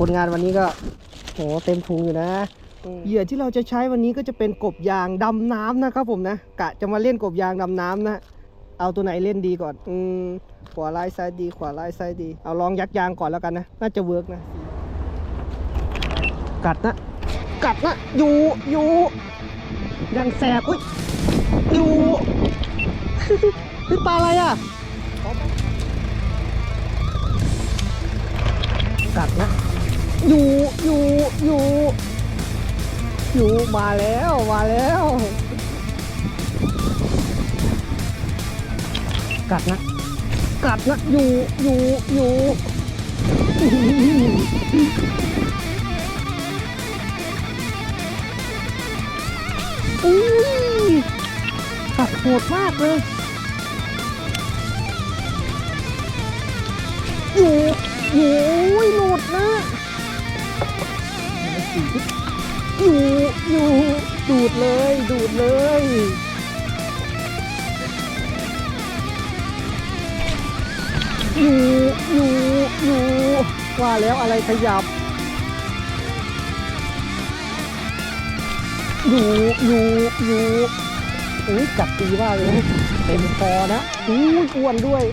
ผลงานวันนี้ก็โหเต็มพุงอยู่นะเหยื่อที่เราจะใช้วันนี้ก็จะเป็นกบยางดำน้ำนะครับผมนะกะจะมาเล่นกบยางดำน้ำนะ เอาตัวไหนเล่นดีก่อน อืมขวาไล่ซ้ายดี ขวาไล่ซ้ายดี เอาลองยักยางก่อนแล้วกันนะ น่าจะเวิร์กนะ กัดนะ กัดนะ อยู่อยู่ยังแสบอุ้ยอยู่นี่ปลาอะไรอะ กัดนะ อยู่อยู่อยู่อยู่มาแล้วมาแล้ว กัดนะกัดนะอยู่อยู่อยู่อุ้ยกัดโหดมากเลยอยู่อยู่อุ้ยหลุดนะ อยู่อยู่ดูดเลย ดูดเลยอยู่อยู่อยู่ว่าแล้วอะไรขยับอยู่อยู่อยู่อุ้ยกัดดีมากเลยเต็มคอนะอุ้ยอ้วนด้วย